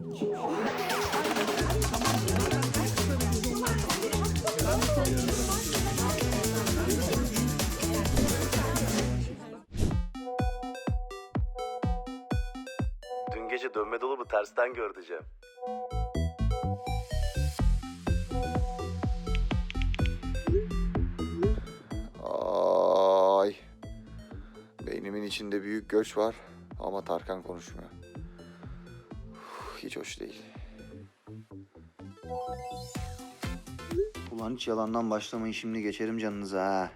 Dün gece dönme dolabı tersten gördücem. Ay. Beynimin içinde büyük göç var ama Tarkan konuşmuyor. Hiç hoş değil. Ulan hiç yalandan başlamayın şimdi geçerim canınıza ha.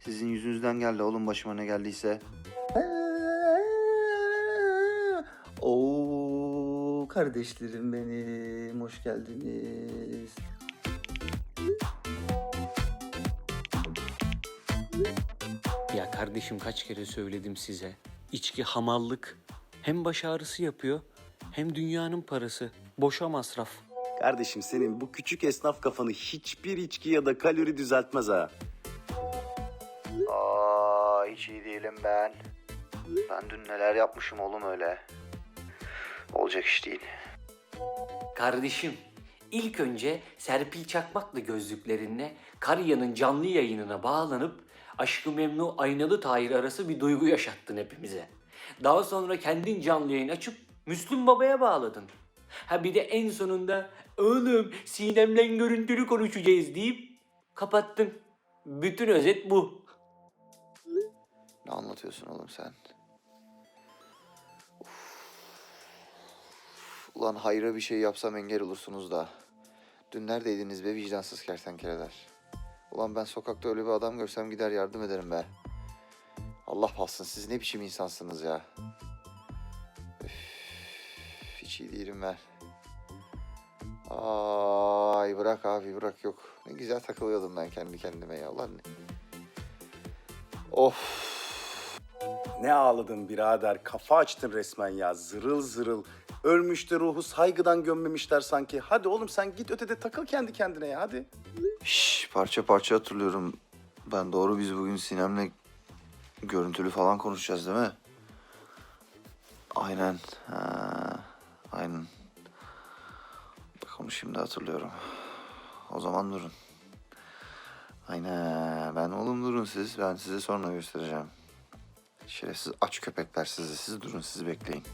Sizin yüzünüzden geldi oğlum başıma ne geldiyse. Oo kardeşlerim benim hoş geldiniz. Ya kardeşim kaç kere söyledim size. İçki hamallık. Hem baş ağrısı yapıyor hem dünyanın parası. Boşa masraf. Kardeşim senin bu küçük esnaf kafanı hiçbir içki ya da kalori düzeltmez ha. Aa hiç iyi değilim ben. Ben dün neler yapmışım oğlum öyle. Olacak iş değil. Kardeşim ilk önce Serpil Çakmak'la gözlüklerinle Karya'nın canlı yayınına bağlanıp Aşkı Memnu Aynalı Tahir arası bir duygu yaşattın hepimize. Daha sonra kendin canlı yayın açıp Müslüm Baba'ya bağladın. Ha bir de en sonunda oğlum Sinem'le görüntülü konuşacağız deyip kapattın. Bütün özet bu. Ne anlatıyorsun oğlum sen? Uf. Ulan hayra bir şey yapsam engel olursunuz da. Dün neredeydiniz be vicdansız kertenkeleler? Ulan ben sokakta öyle bir adam görsem gider yardım ederim be. Allah bassın siz ne biçim insansınız ya. İyi değilim ben. Ay bırak abi bırak yok. Ne güzel takılıyordum ben kendi kendime ya. Ulan ne... Of. Ne ağladın birader kafa açtın resmen ya zırıl zırıl. Ölmüş de ruhu saygıdan gömmemişler sanki. Hadi oğlum sen git ötede takıl kendi kendine ya hadi. Şş, parça parça hatırlıyorum. Ben doğru biz bugün Sinem'le görüntülü falan konuşacağız değil mi? Aynen. Ha, aynen. Bak onu şimdi hatırlıyorum. O zaman durun. Aynen. Ben oğlum durun siz. Ben size sonra göstereceğim. Şerefsiz aç köpekler sizi. Siz durun siz bekleyin.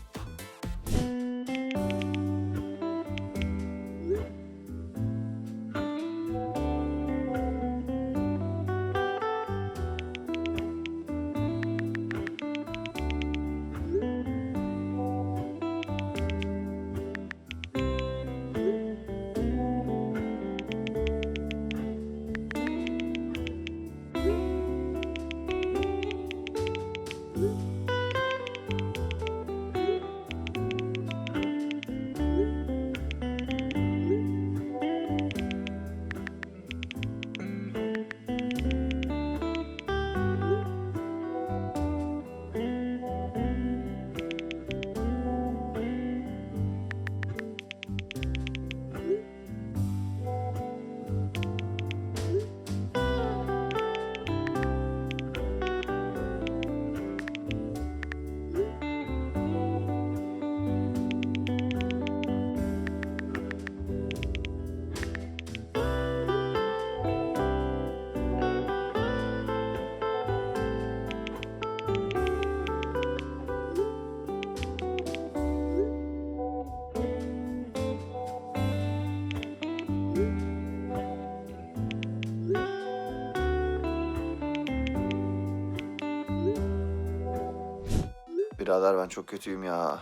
Birader ben çok kötüyüm ya.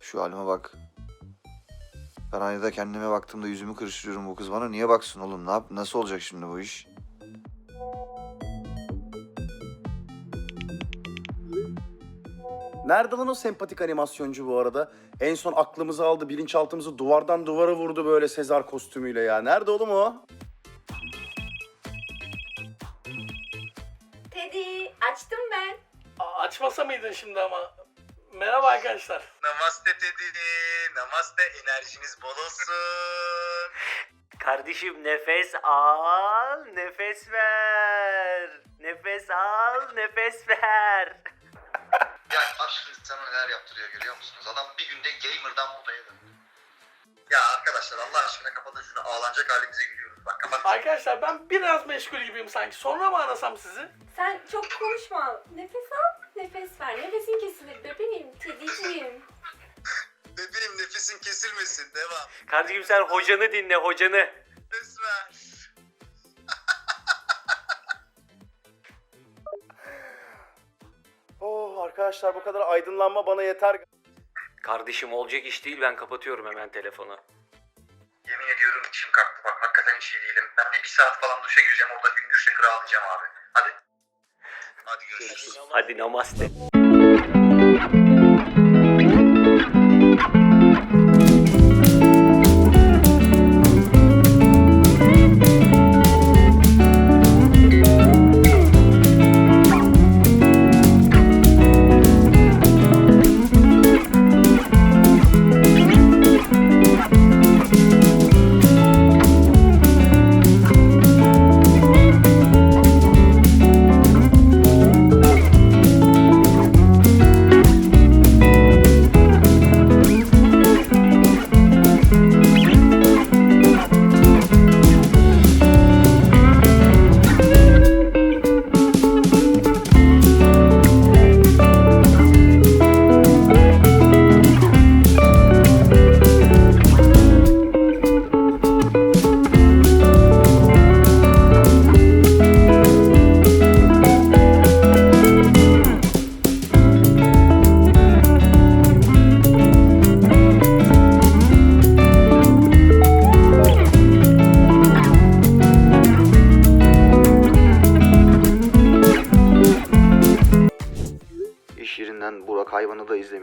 Şu halime bak. Ben aynada kendime baktığımda yüzümü kırıştırıyorum bu kız bana. Niye baksın oğlum? Ne yap nasıl olacak şimdi bu iş? Nerede lan o sempatik animasyoncu bu arada? En son aklımızı aldı, bilinçaltımızı duvardan duvara vurdu böyle Sezar kostümüyle ya. Nerede oğlum o? Açmasa mıydın şimdi ama? Merhaba arkadaşlar. Namaste Teddy, namaste enerjiniz bol olsun. Kardeşim nefes al, nefes ver. Nefes al, nefes ver. Ya aşk insana neler yaptırıyor görüyor musunuz? Adam bir günde gamer'dan modaya döndü. Ya arkadaşlar Allah aşkına kapatın şunu ağlanacak halimize gülüyoruz. Bak kapat. Arkadaşlar ben biraz meşgul gibiyim sanki. Sonra mı arasam sizi? Sen çok konuşma. Nefes al, nefes ver. Nefesin kesilir bebeğim, kediciğim. Bebeğim nefesin kesilmesin devam. Kardeşim sen hocanı dinle hocanı. Esmer. Oh arkadaşlar bu kadar aydınlanma bana yeter. Kardeşim olacak iş değil ben kapatıyorum hemen telefonu. Yemin ediyorum içim kalktı bak hakikaten hiç iyi değilim. Ben bir, bir saat falan duşa gireceğim orada hüngür şakır ağlayacağım abi. Hadi. Hadi görüşürüz. Hadi namaste.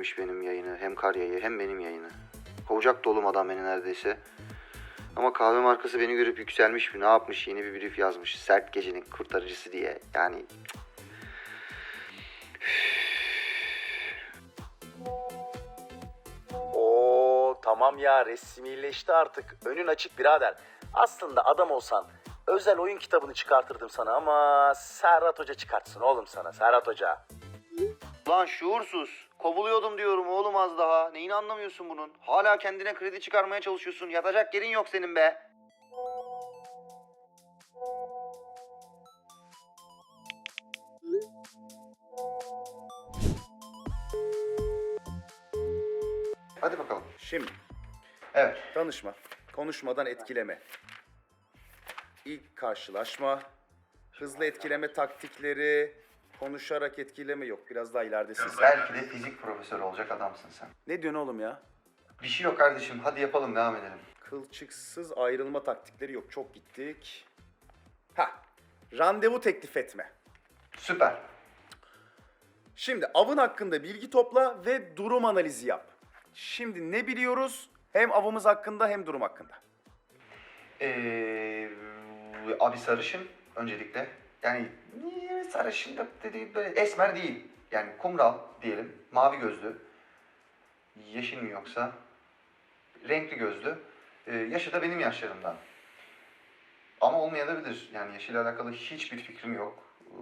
İzlemiş benim yayını. Hem Karya'yı hem benim yayını. Kovacak dolum adam beni neredeyse. Ama kahve markası beni görüp yükselmiş mi? Ne yapmış? Yeni bir brief yazmış. Sert gecenin kurtarıcısı diye. Yani Oo tamam ya resmileşti artık. Önün açık birader. Aslında adam olsan özel oyun kitabını çıkartırdım sana ama Serhat Hoca çıkartsın oğlum sana Serhat Hoca. Lan şuursuz. Kovuluyordum diyorum oğlum az daha. Neyini anlamıyorsun bunun? Hala kendine kredi çıkarmaya çalışıyorsun. Yatacak yerin yok senin be. Hadi bakalım. Şimdi Evet. tanışma, konuşmadan etkileme. İlk karşılaşma, hızlı etkileme taktikleri, konuşarak etkileme yok. Biraz daha ileridesin sen. Belki de fizik profesörü olacak adamsın sen. Ne diyorsun oğlum ya? Bir şey yok kardeşim. Hadi yapalım devam edelim. Kılçıksız ayrılma taktikleri yok. Çok gittik. Ha, randevu teklif etme. Süper. Şimdi avın hakkında bilgi topla ve durum analizi yap. Şimdi ne biliyoruz? Hem avımız hakkında hem durum hakkında. Ee, abi sarışın öncelikle. Yani sarışın da dediği böyle esmer değil. Yani kumral diyelim. Mavi gözlü. Yeşil mi yoksa? Renkli gözlü. Ee, yaşı da benim yaşlarımdan. Ama olmayabilir. Yani yaşıyla alakalı hiçbir fikrim yok. Ee,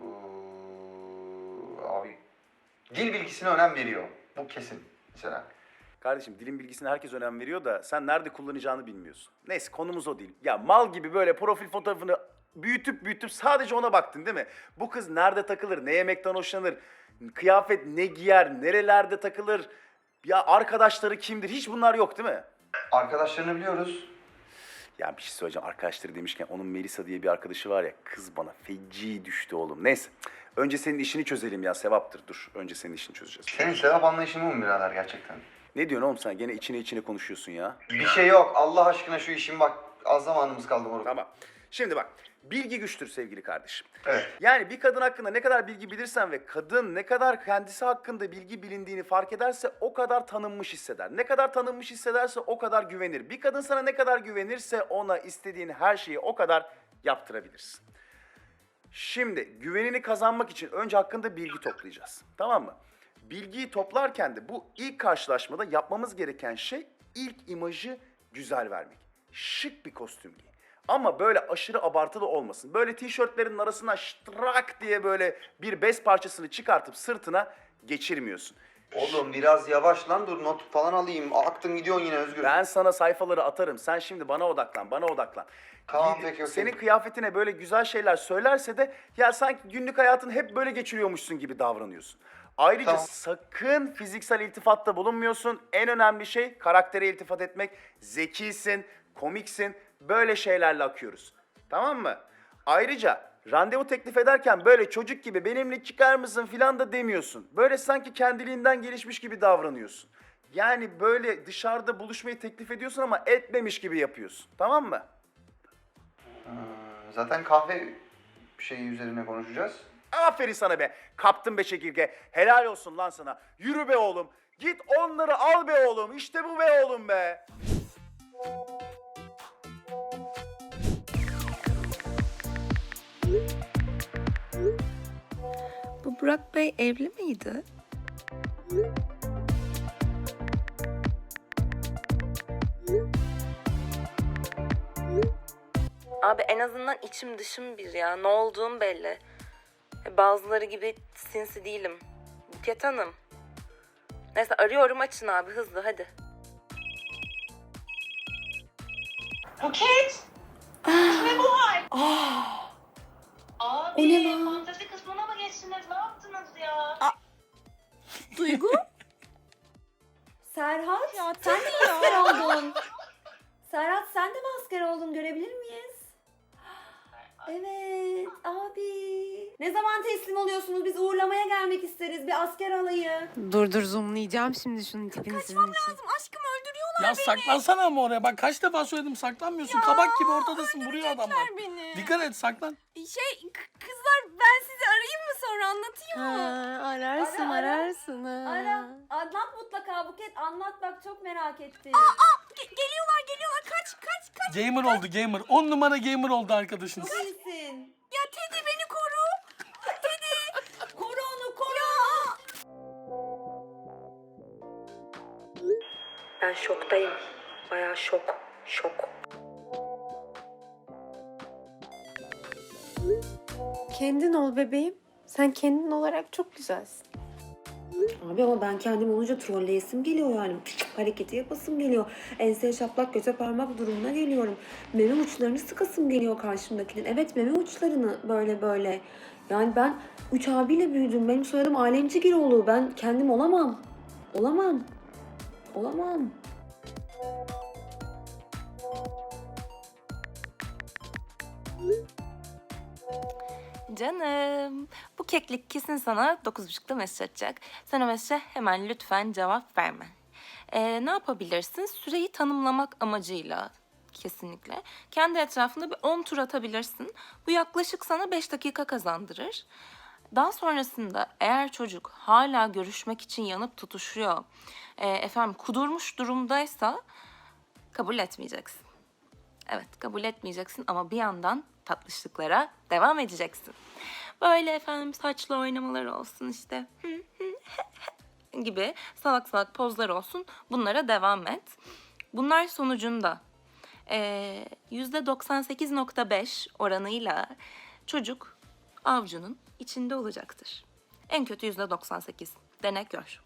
abi dil bilgisine önem veriyor. Bu kesin mesela. Kardeşim dilin bilgisine herkes önem veriyor da sen nerede kullanacağını bilmiyorsun. Neyse konumuz o değil. Ya mal gibi böyle profil fotoğrafını büyütüp büyütüp sadece ona baktın değil mi? Bu kız nerede takılır, ne yemekten hoşlanır, kıyafet ne giyer, nerelerde takılır, ya arkadaşları kimdir hiç bunlar yok değil mi? Arkadaşlarını biliyoruz. Ya bir şey söyleyeceğim arkadaşları demişken onun Melisa diye bir arkadaşı var ya kız bana feci düştü oğlum. Neyse önce senin işini çözelim ya sevaptır dur önce senin işini çözeceğiz. Senin sevap anlayışın mı birader gerçekten? Ne diyorsun oğlum sen gene içine içine konuşuyorsun ya. Bir şey yok. Allah aşkına şu işin bak. Az zamanımız kaldı moruk. Tamam. Şimdi bak bilgi güçtür sevgili kardeşim. Evet. Yani bir kadın hakkında ne kadar bilgi bilirsen ve kadın ne kadar kendisi hakkında bilgi bilindiğini fark ederse o kadar tanınmış hisseder. Ne kadar tanınmış hissederse o kadar güvenir. Bir kadın sana ne kadar güvenirse ona istediğin her şeyi o kadar yaptırabilirsin. Şimdi güvenini kazanmak için önce hakkında bilgi toplayacağız. Tamam mı? Bilgiyi toplarken de bu ilk karşılaşmada yapmamız gereken şey ilk imajı güzel vermek. Şık bir kostüm giy. Ama böyle aşırı abartılı olmasın. Böyle tişörtlerin arasına ştrak diye böyle bir bez parçasını çıkartıp sırtına geçirmiyorsun. Oğlum biraz yavaş lan dur not falan alayım. Aktın gidiyorsun yine Özgür. Ben sana sayfaları atarım. Sen şimdi bana odaklan, bana odaklan. Tamam, peki, okey. Senin kıyafetine böyle güzel şeyler söylerse de ya sanki günlük hayatını hep böyle geçiriyormuşsun gibi davranıyorsun. Ayrıca Tamam. sakın fiziksel iltifatta bulunmuyorsun. En önemli şey karaktere iltifat etmek. Zekisin, komiksin. Böyle şeylerle akıyoruz. Tamam mı? Ayrıca randevu teklif ederken böyle çocuk gibi benimle çıkar mısın filan da demiyorsun. Böyle sanki kendiliğinden gelişmiş gibi davranıyorsun. Yani böyle dışarıda buluşmayı teklif ediyorsun ama etmemiş gibi yapıyorsun. Tamam mı? Zaten kahve şeyi üzerine konuşacağız. Aferin sana be. Kaptın be çekirge. Helal olsun lan sana. Yürü be oğlum. Git onları al be oğlum. İşte bu be oğlum be. Burak Bey evli miydi? Abi en azından içim dışım bir ya. Ne olduğum belli. E, Bazıları gibi sinsi değilim. Buket Hanım. Neyse arıyorum açın abi hızlı hadi. Buket! ne bu hal? Abi, O ne lan? fantezi kısmına mı geçtiniz? Ne yaptınız ya? Duygu? Serhat, sen de mi asker oldun? Serhat sen de mi asker oldun? Görebilir miyiz? Evet, abi. Ne zaman teslim oluyorsunuz? Biz uğurlamaya gelmek isteriz. Bir asker alayı. Dur dur zoomlayacağım şimdi şunun tipini sizin için. Aşkım öldürüyorlar Ya saklansana ama oraya. Bak kaç defa söyledim saklanmıyorsun. Kabak gibi ortadasın vuruyor adamlar. beni. Dikkat et saklan. Şey, k- kızlar ben sizi arayayım mı sonra anlatayım Ha, mı? ararsın Ara, ara. ararsın ha. Ara, anlat mutlaka Buket. Anlat bak çok merak ettim. geliyorlar geliyorlar kaç kaç kaç. Gamer oldu gamer. 10 numara gamer oldu arkadaşınız. Çok iyisin. Ya Teddy beni koru. Koru onu, koru. Ben şoktayım. Bayağı şok. Şok. Kendin ol bebeğim. Sen kendin olarak çok güzelsin. Abi ama ben kendim olunca trolleyesim geliyor yani. Hareketi yapasım geliyor. Enseye şaplak göze parmak durumuna geliyorum. Meme uçlarını sıkasım geliyor karşımdakinin. Evet meme uçlarını böyle böyle. Yani ben üç abiyle büyüdüm. Benim soyadım Alemcigiroğlu. Ben kendim olamam. Olamam. Olamam. Canım, bu keklik kesin sana 9.30'da mesaj atacak. Sen o mesaja hemen lütfen cevap verme. Ee, ne yapabilirsin? Süreyi tanımlamak amacıyla kesinlikle. Kendi etrafında bir 10 tur atabilirsin. Bu yaklaşık sana 5 dakika kazandırır. Daha sonrasında eğer çocuk hala görüşmek için yanıp tutuşuyor, e, efendim kudurmuş durumdaysa kabul etmeyeceksin. Evet kabul etmeyeceksin ama bir yandan tatlışlıklara devam edeceksin. Böyle efendim saçlı oynamalar olsun işte gibi salak salak pozlar olsun bunlara devam et. Bunlar sonucunda eee, %98.5 oranıyla çocuk avcunun içinde olacaktır. En kötü %98. Dene gör.